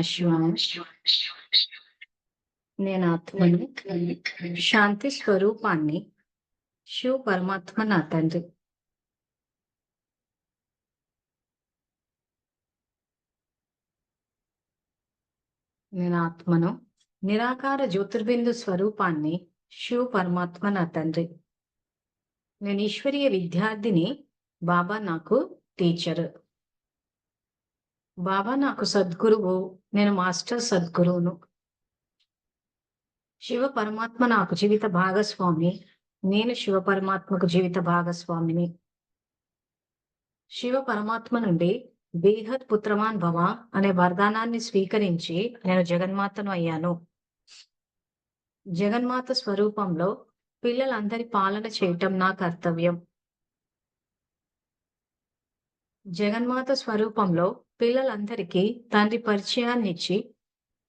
శివాయ. నేను ఆత్మని శాంతి స్వరూపాన్ని శివ పరమాత్మ నా తండ్రి. నేను ఆత్మను నిరాకార జ్యోతిర్బిందు స్వరూపాన్ని శివ పరమాత్మ నా తండ్రి. నేను ఈశ్వరీయ విద్యార్థిని బాబా నాకు టీచర్. బాబా నాకు సద్గురువు. నేను మాస్టర్ సద్గురువును. శివ పరమాత్మ నాకు జీవిత భాగస్వామి. నేను శివ పరమాత్మకు జీవిత భాగస్వామిని. శివ పరమాత్మ నుండి బీహత్ పుత్రమాన్ భవ అనే వరదానాన్ని స్వీకరించి నేను జగన్మాతను అయ్యాను. జగన్మాత స్వరూపంలో పిల్లలందరి పాలన చేయటం నా కర్తవ్యం. జగన్మాత స్వరూపంలో పిల్లలందరికీ తండ్రి పరిచయాన్ని ఇచ్చి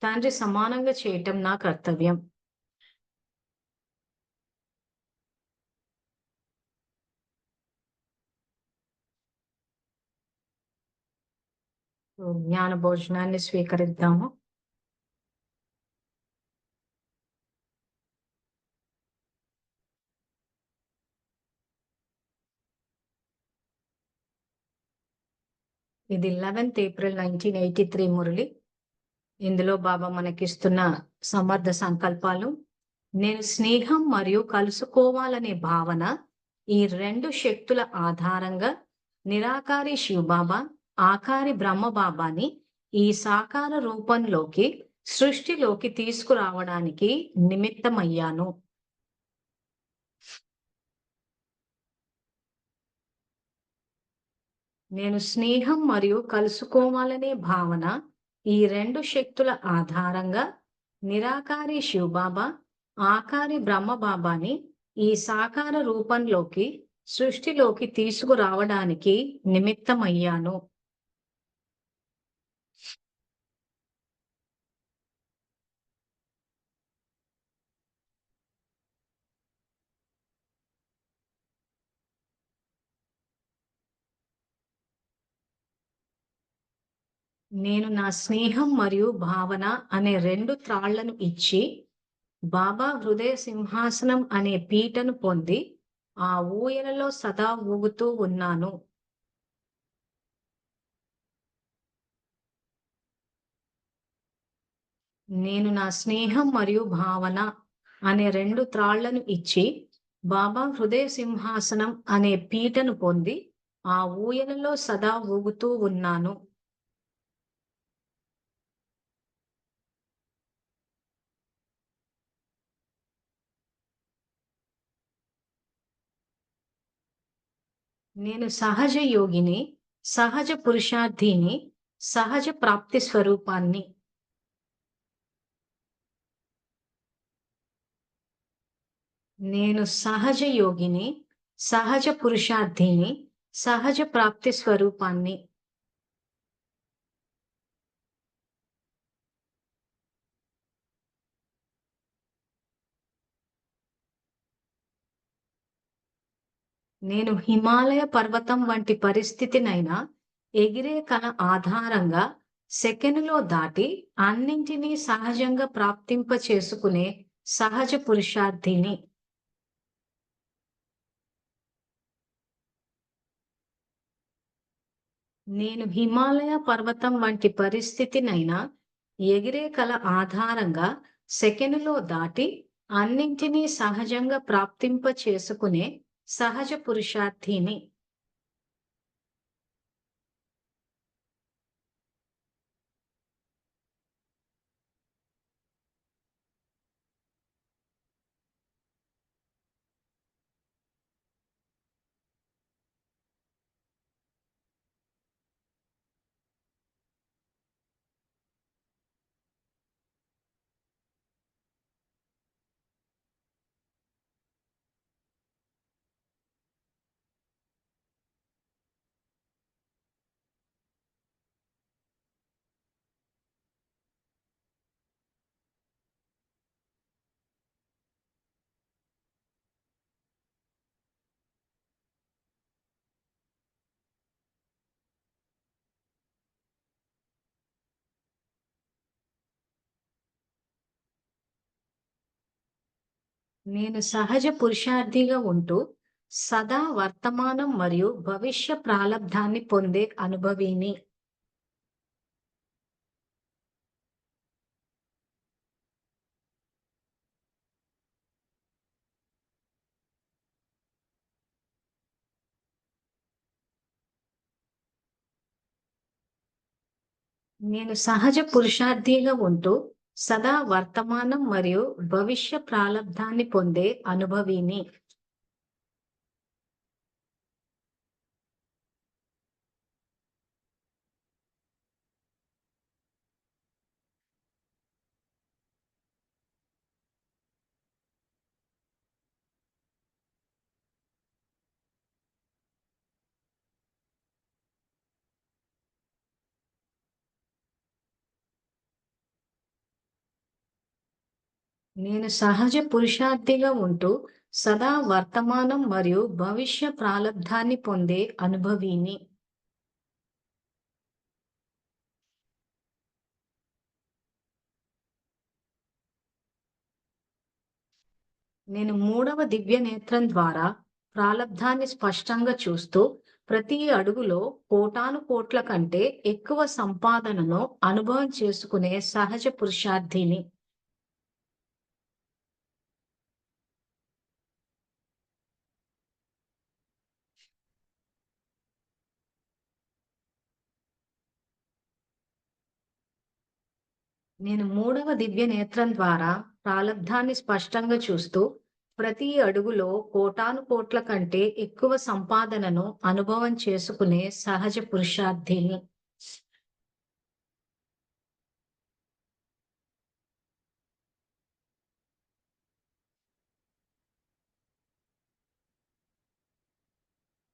తండ్రి సమానంగా చేయటం నా కర్తవ్యం. జ్ఞాన భోజనాన్ని స్వీకరిద్దాము. ఇది eleventh April nineteen eighty three murli. ఇందులో బాబా మనకిస్తున్న సమర్థ సంకల్పాలు. నేను స్నేహం మరియు కలుసుకోవాలనే భావన ఈ రెండు శక్తుల ఆధారంగా నిరాకారి శివబాబా ఆకారి బ్రహ్మ బాబాని ఈ సాకార రూపంలోకి సృష్టిలోకి తీసుకురావడానికి నిమిత్తమయ్యాను. నేను స్నేహం మరియు కలుసుకోవాలనే భావన ఈ రెండు శక్తుల ఆధారంగా నిరాకారి శివబాబా ఆకారి బ్రహ్మబాబాని ఈ సాకార రూపంలోకి సృష్టిలోకి తీసుకురావడానికి నిమిత్తమయ్యాను. నేను నా స్నేహం మరియు భావన అనే రెండు త్రాళ్ళను ఇచ్చి బాబా హృదయ సింహాసనం అనే పీటను పొంది ఆ ఊయలలో సదా ఊగుతూ ఉన్నాను. నేను నా స్నేహం మరియు భావన అనే రెండు త్రాళ్ళను ఇచ్చి బాబా హృదయ సింహాసనం అనే పీటను పొంది ఆ ఊయలలో సదా ఊగుతూ ఉన్నాను. నేను సహజ యోగిని సహజ పురుషార్థిని సహజ ప్రాప్తి స్వరూపాన్ని. నేను సహజ యోగిని సహజ పురుషార్థిని సహజ ప్రాప్తి స్వరూపాన్ని. నేను హిమాలయ పర్వతం వంటి పరిస్థితినైనా ఎగిరే కళ ఆధారంగా సెకెనులో దాటి అన్నింటినీ సహజంగా ప్రాప్తింప చేసుకునే సహజ పురుషార్థిని. నేను హిమాలయ పర్వతం వంటి పరిస్థితినైనా ఎగిరే కళ ఆధారంగా సెకెనులో దాటి అన్నింటినీ సహజంగా ప్రాప్తింప చేసుకునే సహజ పురుషార్థిని నేను సహజ పురుషార్థిగా ఉంటూ సదా వర్తమానం మరియు భవిష్య ప్రాలబ్ధాన్ని పొందే అనుభవిని. నేను సహజ పురుషార్థిగా ఉంటూ సదా వర్తమానం మరియు భవిష్య ప్రాలబ్ధాన్ని పొందే అనుభవిని. నేను సహజ పురుషార్థిగా ఉంటూ సదా వర్తమానం మరియు భవిష్య ప్రాలబ్ధాన్ని పొందే అనుభవిని. నేను మూడవ దివ్య నేత్రం ద్వారా ప్రాలబ్ధాన్ని స్పష్టంగా చూస్తూ ప్రతి అడుగులో కోటాను కోట్ల కంటే ఎక్కువ సంపాదనను అనుభవం చేసుకునే సహజ పురుషార్థిని. నేను మూడవ దివ్య నేత్రం ద్వారా ప్రాలబ్ధాన్ని స్పష్టంగా చూస్తూ ప్రతి అడుగులో కోటాను కోట్ల కంటే ఎక్కువ సంపాదనను అనుభవం చేసుకునే సహజ పురుషార్థిని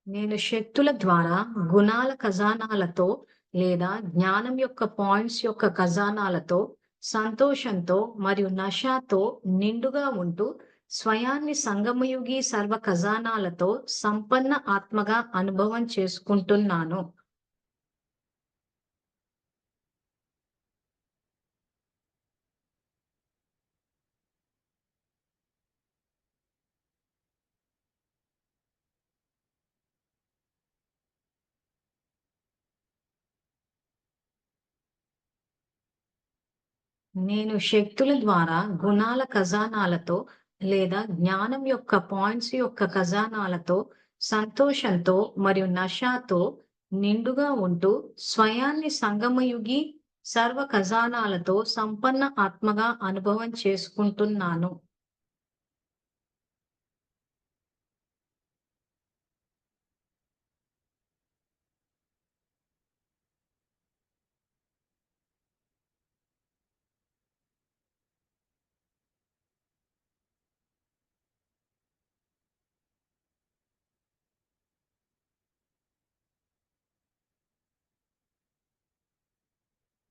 నేను శక్తుల ద్వారా గుణాల ఖజానాలతో లేదా జ్ఞానం యొక్క పాయింట్స్ యొక్క ఖజానాలతో సంతోషంతో మరియు నషాతో నిండుగా ఉంటూ స్వయాన్ని సంగమయుగి సర్వ ఖజానాలతో సంపన్న ఆత్మగా అనుభవం చేసుకుంటున్నాను. నేను శక్తుల ద్వారా గుణాల ఖజానాలతో లేదా జ్ఞానం యొక్క పాయింట్స్ యొక్క ఖజానాలతో సంతోషంతో మరియు నషాతో నిండుగా ఉంటూ స్వయాన్ని సంగమయుగి సర్వ ఖజానాలతో సంపన్న ఆత్మగా అనుభవం చేసుకుంటున్నాను.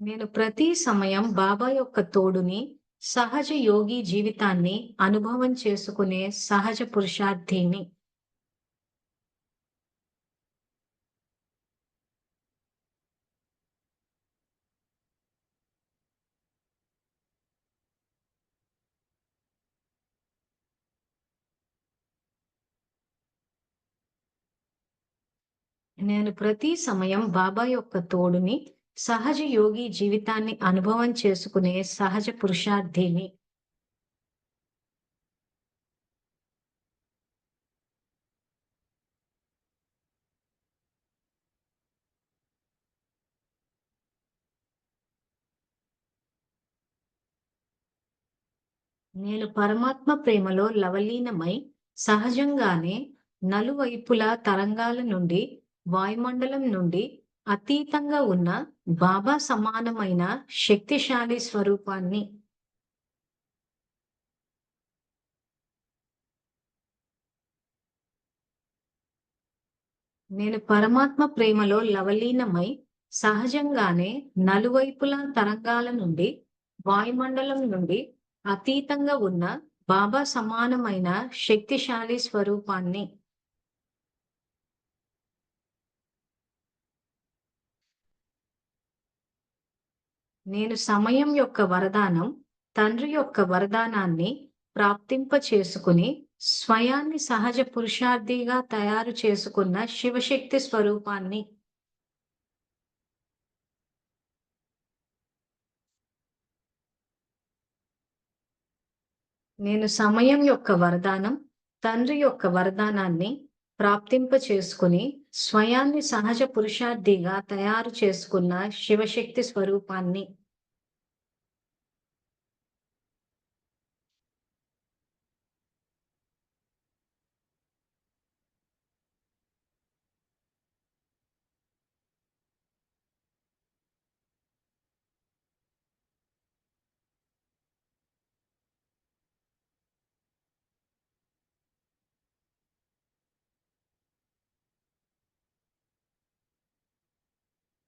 నేను ప్రతి సమయం బాబా యొక్క తోడుని సహజ యోగి జీవితాన్ని అనుభవం చేసుకునే సహజ పురుషార్థిని. నేను ప్రతి సమయం బాబా యొక్క తోడుని సహజ యోగి జీవితాన్ని అనుభవం చేసుకునే సహజ పురుషార్థిని నేను పరమాత్మ ప్రేమలో లవలీనమై సహజంగానే నలువైపులా తరంగాల నుండి వాయుమండలం నుండి అతీతంగా ఉన్న బాబా సమానమైన శక్తిశాలి స్వరూపాన్ని నేను పరమాత్మ ప్రేమలో లవలీనమై సహజంగానే నలువైపుల తరంగాల నుండి వాయుమండలం నుండి అతీతంగా ఉన్న బాబా సమానమైన శక్తిశాలి స్వరూపాన్ని నేను సమయం యొక్క వరదానం తండ్రి యొక్క వరదానాన్ని ప్రాప్తింప చేసుకుని స్వయాన్ని సహజ పురుషార్థిగా తయారు చేసుకున్న శివశక్తి స్వరూపాన్ని. నేను సమయం యొక్క వరదానం తండ్రి యొక్క వరదానాన్ని ప్రాప్తింప చేసుకుని స్వయాన్ని సహజ పురుషార్థిగా తయారు చేసుకున్న శివశక్తి స్వరూపాన్ని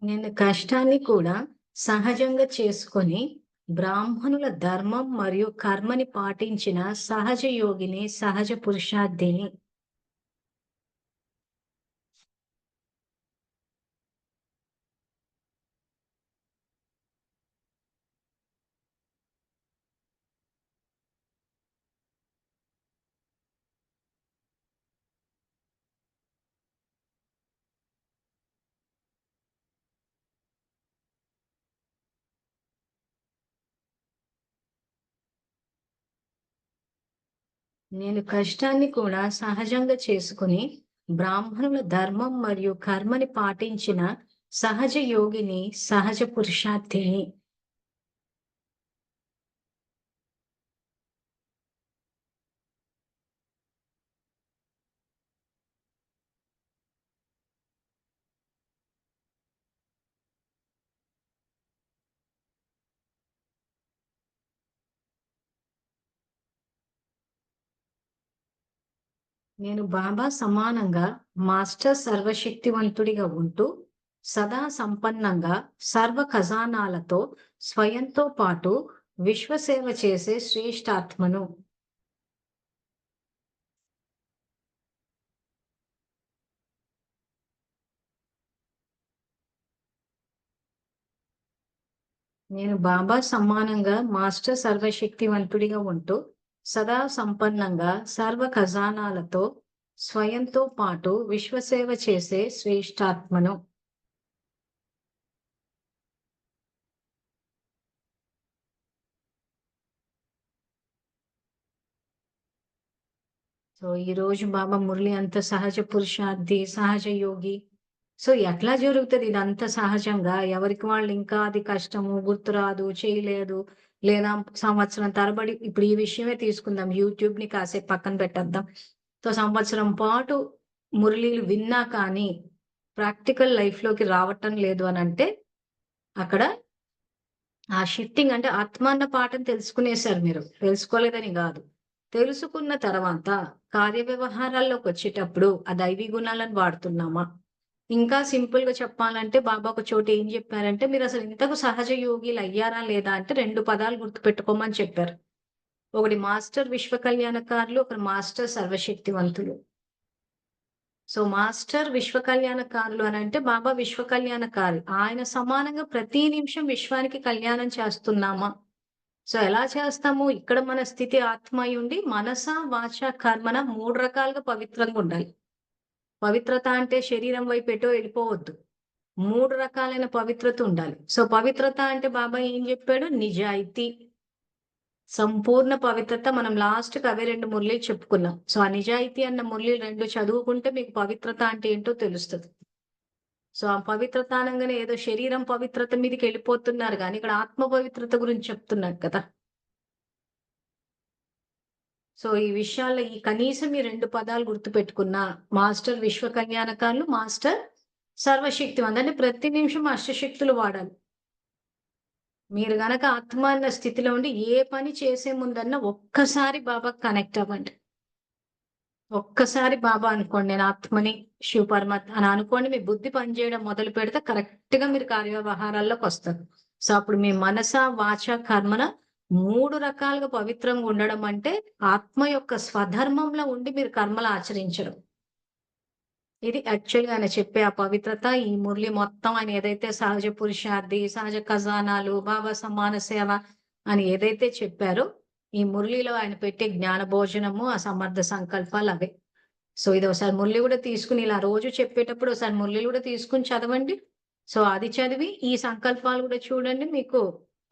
నేను కష్టాన్ని కూడా సహజంగా చేసుకొని బ్రాహ్మణుల ధర్మం మరియు కర్మని పాటించిన సహజ యోగిని సహజ పురుషార్థిని నేను కష్టాన్ని కూడా సహజంగా చేసుకుని బ్రాహ్మణుల ధర్మం మరియు కర్మని పాటించిన సహజ యోగిని సహజ పురుషార్థిని. నేను బాబా సమానంగా మాస్టర్ సర్వశక్తివంతుడిగా ఉంటూ సదా సంపన్నంగా సర్వ ఖజానాలతో స్వయంతో పాటు విశ్వసేవ చేసే శ్రేష్టాత్మను. నేను బాబా సమానంగా మాస్టర్ సర్వశక్తివంతుడిగా ఉంటూ సదా సంపన్నంగా సర్వ ఖజానాలతో స్వయంతో పాటు విశ్వసేవ చేసే శ్రేష్టాత్మను. సో ఈ రోజు బాబా మురళి అంత సహజ పురుషార్థి సహజ యోగి. సో ఎట్లా జరుగుతుంది ఇదంతా సహజంగా? ఎవరికి వాళ్ళు ఇంకా అది కష్టము గుర్తురాదు చేయలేదు. లేదా సంవత్సరం తరబడి ఇప్పుడు ఈ విషయమే తీసుకుందాం. యూట్యూబ్ని కాసేపు పక్కన పెట్టేద్దాం. సో సంవత్సరం పాటు మురళీలు విన్నా కానీ ప్రాక్టికల్ లైఫ్లోకి రావటం లేదు అని అంటే అక్కడ ఆ షిఫ్టింగ్ అంటే ఆత్మాన్న పాఠం తెలుసుకునేశారు మీరు. తెలుసుకోలేదని కాదు. తెలుసుకున్న తర్వాత కార్య వ్యవహారాల్లోకి వచ్చేటప్పుడు ఆ దైవీ గుణాలను వాడుతున్నామా? ఇంకా సింపుల్గా చెప్పాలంటే బాబా ఒక చోట ఏం చెప్పారంటే మీరు అసలు ఇంతకు సహజ యోగిలు అయ్యారా లేదా? అంటే రెండు పదాలు గుర్తు పెట్టుకోమని చెప్పారు. ఒకటి మాస్టర్ విశ్వ కళ్యాణకారులు ఒకటి మాస్టర్ సర్వశక్తివంతులు. సో మాస్టర్ విశ్వ కళ్యాణకారులు అని అంటే బాబా విశ్వ కళ్యాణకారి ఆయన సమానంగా ప్రతి నిమిషం విశ్వానికి కళ్యాణం చేస్తున్నామా? సో ఎలా చేస్తాము? ఇక్కడ మన స్థితి ఆత్మ ఉండి మనస వాచ కర్మన మూడు రకాలుగా పవిత్రంగా ఉండాలి. పవిత్రత అంటే శరీరం వైపు ఎటో వెళ్ళిపోవద్దు. మూడు రకాలైన పవిత్రత ఉండాలి. సో పవిత్రత అంటే బాబా ఏం చెప్పాడు? నిజాయితీ. సంపూర్ణ పవిత్రత మనం లాస్ట్కి అవే రెండు మురళీలు చెప్పుకున్నాం. సో ఆ నిజాయితీ అన్న మురళీలు రెండు చదువుకుంటే మీకు పవిత్రత అంటే ఏంటో తెలుస్తుంది. సో ఆ పవిత్రత అనగానే ఏదో శరీరం పవిత్రత మీదకి వెళ్ళిపోతున్నారు. కానీ ఇక్కడ ఆత్మ పవిత్రత గురించి చెప్తున్నారు కదా. సో ఈ విషయాల్లో ఈ కనీసం ఈ రెండు పదాలు గుర్తుపెట్టుకున్న మాస్టర్ విశ్వ కళ్యాణకాలు మాస్టర్ సర్వశక్తి అంటే ప్రతి నిమిషం అష్టశక్తులు వాడాలి. మీరు గనక ఆత్మ అన్న స్థితిలో ఉండి ఏ పని చేసే ముందన్న ఒక్కసారి బాబా కనెక్ట్ అవ్వండి. ఒక్కసారి బాబా అనుకోండి నేను ఆత్మని శివ పరమాత్మ అని అనుకోండి మీ బుద్ధి పనిచేయడం మొదలు పెడితే కరెక్ట్గా మీరు కార్యవ్యవహారాల్లోకి వస్తారు. సో అప్పుడు మీ మనస వాచ కర్మన మూడు రకాలుగా పవిత్రంగా ఉండడం అంటే ఆత్మ యొక్క స్వధర్మంలో ఉండి మీరు కర్మలు ఆచరించడం. ఇది యాక్చువల్గా ఆయన చెప్పే ఆ పవిత్రత ఈ మురళి మొత్తం ఆయన ఏదైతే సహజ పురుషార్థి సహజ ఖజానాలు బాబా సమాన సేవ అని ఏదైతే చెప్పారో ఈ మురళిలో ఆయన పెట్టే జ్ఞాన భోజనము ఆ సమర్థ సంకల్పాలు అవే. సో ఇది ఒకసారి మురళి కూడా తీసుకుని ఇలా రోజు చెప్పేటప్పుడు ఒకసారి మురళి కూడా తీసుకుని చదవండి. సో అది చదివి ఈ సంకల్పాలు కూడా చూడండి మీకు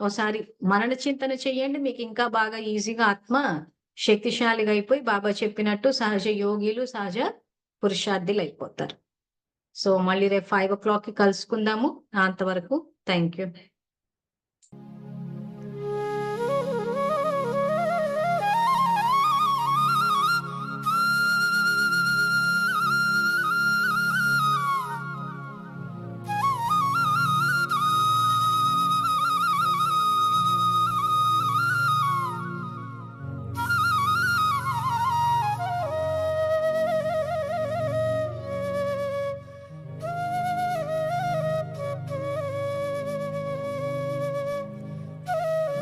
ఒకసారి మరణ చింతన చెయ్యండి మీకు ఇంకా బాగా ఈజీగా ఆత్మ శక్తిశాలిగా అయిపోయి బాబా చెప్పినట్టు సహజ యోగిలు సహజ పురుషార్థులు అయిపోతారు. సో మళ్ళీ రేపు ఫైవ్ ఓ క్లాక్కి కలుసుకుందాము. అంతవరకు థ్యాంక్ యూ